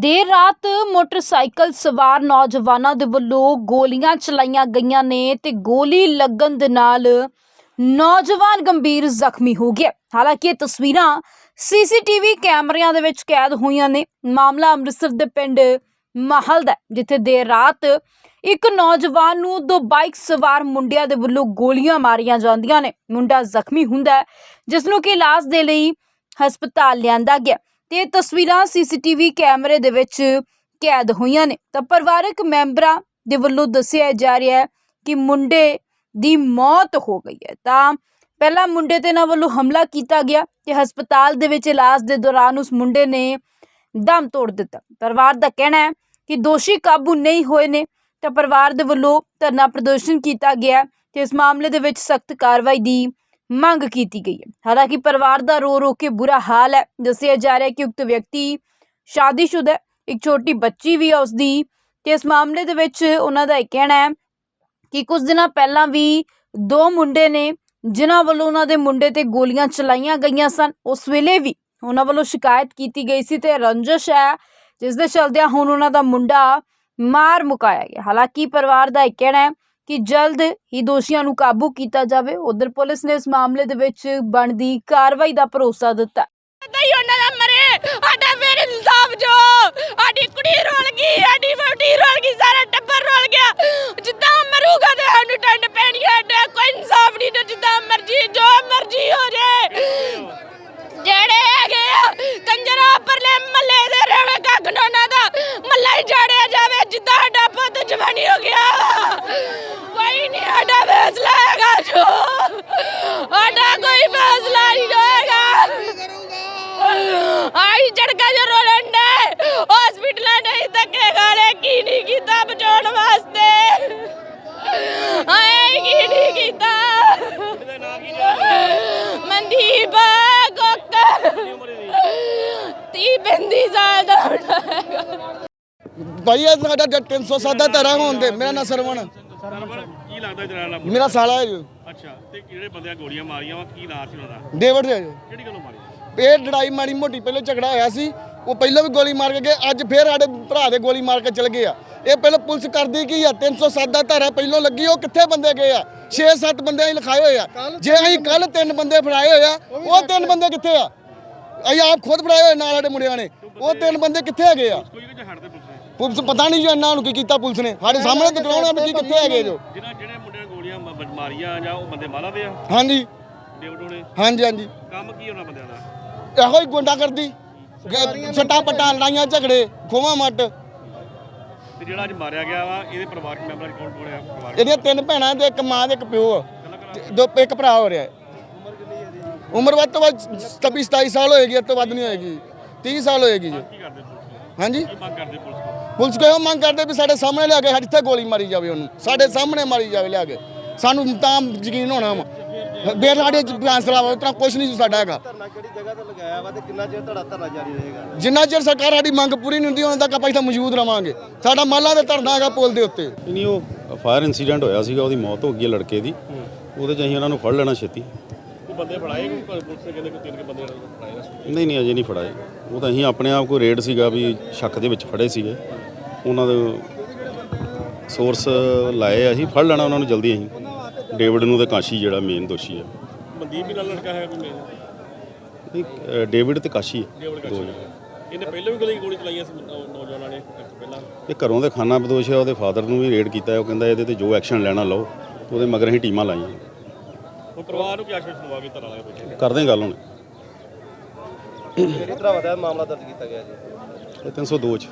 ਦੇਰ ਰਾਤ ਮੋਟਰਸਾਈਕਲ ਸਵਾਰ ਨੌਜਵਾਨਾਂ ਦੇ ਵੱਲੋਂ ਗੋਲੀਆਂ ਚਲਾਈਆਂ ਗਈਆਂ ਨੇ ਤੇ ਗੋਲੀ ਲੱਗਣ ਦੇ ਨਾਲ ਨੌਜਵਾਨ ਗੰਭੀਰ ਜ਼ਖਮੀ ਹੋ ਗਿਆ। ਹਾਲਾਂਕਿ ਇਹ ਤਸਵੀਰਾਂ ਸੀਸੀਟੀਵੀ ਕੈਮਰਿਆਂ ਦੇ ਵਿੱਚ ਕੈਦ ਹੋਈਆਂ ਨੇ। ਮਾਮਲਾ ਅੰਮ੍ਰਿਤਸਰ ਦੇ ਪਿੰਡ ਮਾਹਲ ਦਾ ਜਿੱਥੇ ਦੇਰ ਰਾਤ ਇੱਕ ਨੌਜਵਾਨ ਨੂੰ ਦੋ ਬਾਈਕ ਸਵਾਰ ਮੁੰਡਿਆਂ ਦੇ ਵੱਲੋਂ ਗੋਲੀਆਂ ਮਾਰੀਆਂ ਜਾਂਦੀਆਂ ਨੇ। ਮੁੰਡਾ ਜ਼ਖਮੀ ਹੁੰਦਾ ਜਿਸ ਨੂੰ ਕਿ ਇਲਾਜ ਦੇ ਲਈ ਹਸਪਤਾਲ ਲਿਆਂਦਾ ਗਿਆ। ਤੇ ਇਹ ਤਸਵੀਰਾਂ ਸੀਸੀਟੀਵੀ ਕੈਮਰੇ ਦੇ ਵਿੱਚ ਕੈਦ ਹੋਈਆਂ ਨੇ। ਤਾਂ ਪਰਿਵਾਰਕ ਮੈਂਬਰਾਂ ਦੇ ਵੱਲੋਂ ਦੱਸਿਆ ਜਾ ਰਿਹਾ ਹੈ ਕਿ ਮੁੰਡੇ ਦੀ ਮੌਤ ਹੋ ਗਈ ਹੈ। ਤਾਂ ਪਹਿਲਾਂ ਮੁੰਡੇ ਤੇ ਇਹਨਾਂ ਵੱਲੋਂ ਹਮਲਾ ਕੀਤਾ ਗਿਆ ਤੇ ਹਸਪਤਾਲ ਦੇ ਵਿੱਚ ਇਲਾਜ ਦੇ ਦੌਰਾਨ ਉਸ ਮੁੰਡੇ ਨੇ ਦਮ ਤੋੜ ਦਿੱਤਾ। ਪਰਿਵਾਰ ਦਾ ਕਹਿਣਾ ਹੈ ਕਿ ਦੋਸ਼ੀ ਕਾਬੂ ਨਹੀਂ ਹੋਏ ਨੇ, ਤਾਂ ਪਰਿਵਾਰ ਦੇ ਵੱਲੋਂ ਧਰਨਾ ਪ੍ਰਦਰਸ਼ਨ ਕੀਤਾ ਗਿਆ ਹੈ ਤੇ ਇਸ ਮਾਮਲੇ ਦੇ ਵਿੱਚ ਸਖਤ ਕਾਰਵਾਈ ਦੀ ਮੰਗ ਕੀਤੀ ਗਈ ਹੈ। ਹਾਲਾਂਕਿ ਪਰਿਵਾਰ ਦਾ ਰੋ ਰੋ ਕੇ ਬੁਰਾ ਹਾਲ ਹੈ। ਦੱਸਿਆ ਜਾ ਰਿਹਾ ਹੈ ਕਿ ਉਕਤ ਵਿਅਕਤੀ ਸ਼ਾਦੀशुदा ਹੈ। ਇੱਕ ਛੋਟੀ ਬੱਚੀ ਵੀ ਹੈ ਉਸਦੀ ਤੇ ਇਸ ਮਾਮਲੇ ਦੇ ਵਿੱਚ ਉਹਨਾਂ ਦਾ ਇਹ ਕਹਿਣਾ ਹੈ ਕਿ ਕੁਝ ਦਿਨਾਂ ਪਹਿਲਾਂ ਵੀ ਦੋ ਮੁੰਡੇ ਨੇ ਜਿਨ੍ਹਾਂ ਵੱਲੋਂ ਉਹਨਾਂ ਦੇ ਮੁੰਡੇ ਤੇ ਗੋਲੀਆਂ ਚਲਾਈਆਂ ਗਈਆਂ ਸਨ। ਉਸ ਵੇਲੇ ਵੀ ਉਹਨਾਂ ਵੱਲੋਂ ਸ਼ਿਕਾਇਤ ਕੀਤੀ ਗਈ ਸੀ ਤੇ ਰੰਜਸ਼ ਹੈ, ਜਿਸ ਦੇ ਚਲਦਿਆਂ ਹੁਣ ਉਹਨਾਂ ਦਾ ਮੁੰਡਾ ਮਾਰ ਮੁਕਾਇਆ ਗਿਆ। ਹਾਲਾਂਕਿ ਪਰਿਵਾਰ ਦਾ ਇਹ ਕਹਿਣਾ ਹੈ ਕਿ ਜਲਦ ਹੀ ਦੋਸ਼ੀਆਂ ਨੂੰ ਕਾਬੂ ਕੀਤਾ ਜਾਵੇ। ਉਧਰ ਪੁਲਿਸ ਨੇ ਇਸ ਮਾਮਲੇ ਦੇ ਵਿੱਚ ਬਣਦੀ ਕਾਰਵਾਈ ਦਾ ਭਰੋਸਾ ਦਿੱਤਾ। ਨਹੀਂ ਉਹਨਾਂ ਦਾ ਮਰੇ। ਸਾਡਾ ਫੇਰ ਇਨਸਾਫ ਜੋ। ਸਾਡੀ ਕੁੜੀ ਰੋਲ ਗਈ, ਸਾਡੀ ਵਹੁਟੀ ਰੋਲ ਗਈ, ਸਾਰਾ ਟੱਬਰ ਰੋਲ ਗਿਆ। ਜਿੱਦਾਂ ਮਰੂਗਾ ਤੇ ਸਾਨੂੰ ਟੰਡ ਪੈਣੀ ਹੈ ਕੋਈ ਇਨਸਾਫ 35 ਸਾਲ ਦਾ ਮੁੰਡਾ ਇਹ ਸਾਡਾ 307 ਦਾ ਧਰਾ ਹੋਣ ਮੇਰਾ ਨਾਂ ਸਰਵਣ। ਮੇਰਾ ਸਾਲਾ ਹੈ ਜੀ। ਅੱਛਾ ਤੇ ਕਿਹੜੇ ਬੰਦਿਆਂ ਗੋਲੀਆਂ ਮਾਰੀਆਂ ਵਾ? ਕੀ ਨਾਂ ਝਗੜਾ ਹੋਇਆ ਸੀ। ਉਹ ਪਹਿਲਾਂ ਵੀ ਗੋਲੀ ਮਾਰ ਕੇ ਗਏ ਅੱਜ ਫੇਰ ਸਾਡੇ ਭਰਾ ਦੇ ਗੋਲੀ ਮਾਰ ਕੇ ਚਲ ਗਏ ਆ। ਇਹ ਪਹਿਲਾਂ ਪੁਲਿਸ ਕਰਦੀ ਕੀ ਆ? 307 ਦਾ ਧਾਰਾ ਪਹਿਲਾਂ ਲੱਗੀ ਉਹ ਕਿੱਥੇ ਬੰਦੇ ਗਏ ਆ? 6-7 ਬੰਦੇ ਅਸੀਂ ਲਿਖਾਏ ਹੋਏ ਆ। ਜੇ ਅਸੀਂ ਕੱਲ ਤਿੰਨ ਬੰਦੇ ਫੜਾਏ ਹੋਏ ਆ ਉਹ ਤਿੰਨ ਬੰਦੇ ਕਿੱਥੇ ਆ? ਅਸੀਂ ਆਪ ਖੁਦ ਫੜਾਏ ਹੋਏ ਨਾਲ ਸਾਡੇ ਮੁੰਡਿਆਂ ਨੇ। ਉਹ ਤਿੰਨ ਬੰਦੇ ਕਿੱਥੇ ਹੈਗੇ ਆ? ਕੋਈ ਕਿ ਹਟਦੇ ਪੁਲਿਸ ਪਤਾ ਨਹੀਂ ਜੀ ਇਹਨਾਂ ਨੂੰ ਕੀ ਕੀਤਾ ਪੁਲਿਸ ਨੇ। ਸਾਡੇ ਸਾਹਮਣੇ ਦਿਖਾਉਣਾ ਵੀ ਕੀ ਕਿੱਥੇ ਹੈਗੇ ਜੋ। ਜਿਹੜਾ ਜਿਹੜੇ ਮੁੰਡਿਆਂ ਗੋਲੀਆਂ ਮ- ਮਾਰੀਆਂ ਜਾਂ ਉਹ ਬੰਦੇ ਮਾਲਾ ਦੇ ਆ? ਹਾਂਜੀ। ਨੇ ਹਾਂਜੀ ਹਾਂਜੀ। ਕੰਮ ਕੀ ਉਹਨਾਂ ਬੰਦਿਆਂ ਦਾ? ਇਹੋ ਹੀ ਗੁੰਡਾ ਕਰਦੀ ਸੱਟਾ ਪੱਟਾਂ ਲੜਾਈਆਂ ਝਗੜੇ ਖੋਵਾ ਮੱਟ। ਤੇ ਜਿਹੜਾ ਅੱਜ ਮਾਰਿਆ ਗਿਆ ਵਾ ਇਹਦੇ ਪਰਿਵਾਰਕ ਮੈਂਬਰਾਂ ਦੀ ਕੌਣ ਕੌਣ ਆ ਪਰਿਵਾਰ ਇਹਦੀਆਂ ਤਿੰਨ ਭੈਣਾਂ ਤੇ ਇੱਕ ਮਾਂ ਤੇ ਇੱਕ ਪਿਓ ਆ। ਤੇ ਦੋ ਇੱਕ ਭਰਾ ਹੋ ਰਿਹਾ ਹੈ। ਉਮਰ ਵੱਧ ਤੋਂ ਵੱਧ 26 27 ਸਾਲ ਹੋਏਗੀ ਇਸ ਤੋਂ ਵੱਧ ਨਹੀਂ ਹੋਏਗੀ। 30 ਸਾਲ ਹੋਏਗੀ ਜੀ। ਕੀ ਕਰਦੇ ਪੁਲਿਸ ਨੂੰ? ਹਾਂਜੀ? ਕੀ ਮੰਗ ਕਰਦੇ ਪੁਲਿਸ ਕੋਲ? ਮੰਗ ਕਰਦੇ ਵੀ ਸਾਡੇ ਸਾਹਮਣੇ ਲਿਆ ਕੇ ਸਾਡੇ ਇੱਥੇ ਗੋਲੀ ਮਾਰੀ ਜਾਵੇ ਉਹਨੂੰ। ਸਾਡੇ ਸਾਹਮਣੇ ਮਾਰੀ ਜਾਵੇ ਲਿਆ ਕੇ। ਸਾਨੂੰ ਤਾਂ ਯਕੀਨ ਹੋਣਾ ਵਾ। ਬੇਰ ਸਾਡੇ ਫੈਸਲਾ ਵਾ ਉਤਨਾ ਕੁਝ ਨਹੀਂ ਸਾਡਾ ਹੈਗਾ। ਧਰਨਾ ਕਿਹੜੀ ਜਗ੍ਹਾ ਤੇ ਲਗਾਇਆ ਵਾ ਤੇ ਕਿੰਨਾ ਚਿਰ ਤੁਹਾਡਾ ਧਰਨਾ ਜਾਰੀ ਰਹੇਗਾ? ਜਿੰਨਾ ਚਿਰ ਸਰਕਾਰ ਸਾਡੀ ਮੰਗ ਪੂਰੀ ਨਹੀਂ ਹੁੰਦੀ ਉਹਨਾਂ ਤੱਕ ਆਪਾਂ ਇੱਥੇ ਮੌਜੂਦ ਰਵਾਂਗੇ। ਸਾਡਾ ਮਾਲਾ ਦੇ ਧਰਨਾ ਹੈਗਾ ਪੁਲ ਦੇ ਉੱਤੇ। ਨਹੀਂ ਉਹ ਫਾਇਰ ਇਨਸੀਡੈਂਟ ਹੋਇਆ ਸੀਗਾ ਉਹਦੀ ਮੌਤ ਹੋ ਗਈ ਹੈ ਲੜਕੇ ਦੀ। ਉਹਦੇ 'ਚ ਅਸੀਂ ਉਹਨਾਂ ਨੂੰ ਫੜ ਲੈਣਾ ਛੇਤੀ। ਕੋਈ ਬੰਦੇ ਫੜਾਏ ਕੋਈ ਪੁਲਿਸ ਨੇ ਕਹਿੰਦੇ ਕੋਈ ਤਿੰਨ ਕੇ ਬੰਦੇ ਫੜਾਏ ਨੇ? ਨਹੀਂ ਨਹੀਂ ਅਜੇ ਨਹੀਂ ਫੜਾਏ। ਉਹ ਤਾਂ ਅਸੀਂ ਆਪਣੇ ਆਪ ਕੋਈ ਰੇਡ ਸੀਗਾ ਵੀ ਸ਼ੱਕ ਦੇ ਵਿੱਚ ਫੜੇ ਸੀਗੇ। ਉਹਨਾਂ ਦੇ ਸੋਰਸ ਲਾਏ ਅਸੀਂ ਫੜ ਲੈਣਾ ਉਹਨਾਂ ਨੂੰ ਜਲਦੀ ਅਸੀਂ। ਡੇਵਿਡ ਨੂੰ ਤੇ ਕਾਸ਼ੀ ਜਿਹੜਾ ਮੇਨ ਦੋਸ਼ੀ ਹੈ ਮਨਦੀਪ ਵੀ ਨਾਲ ਲੜਕਾ ਹੈ ਕੋਈ ਮੇਨ ਨਹੀਂ ਡੇਵਿਡ ਤੇ ਕਾਸ਼ੀ ਹੈ ਡੇਵਡ ਕਾਸ਼ੀ। ਇਹਨੇ ਪਹਿਲਾਂ ਵੀ ਗੋਲੀ ਗੋਲੀ ਚਲਾਈਆਂ ਸੀ ਨੌਜਵਾਨਾਂ ਨੇ ਪਹਿਲਾਂ। ਇਹ ਘਰੋਂ ਦੇ ਖਾਨਾ ਬਦੋਸ਼ ਹੈ ਉਹਦੇ ਫਾਦਰ ਨੂੰ ਵੀ ਰੇਡ ਕੀਤਾ ਹੈ ਉਹ ਕਹਿੰਦਾ ਇਹਦੇ ਤੇ ਜੋ ਐਕਸ਼ਨ ਲੈਣਾ ਲਓ ਉਹਦੇ ਮਗਰ ਅਸੀਂ ਟੀਮਾਂ ਲਾਈਆਂ। ਹੁਣ ਪਰਿਵਾਰ ਨੂੰ ਕੀ ਪਿੱਛੇ ਕਰਦੇ ਹਾਂ ਗੱਲ ਹੁਣ। ਕਿਹੜੀ ਤਰ੍ਹਾਂ ਵਧਿਆ ਮਾਮਲਾ ਦਰਜ ਕੀਤਾ ਗਿਆ ਜੀ? ਇਹ 302 ਚ।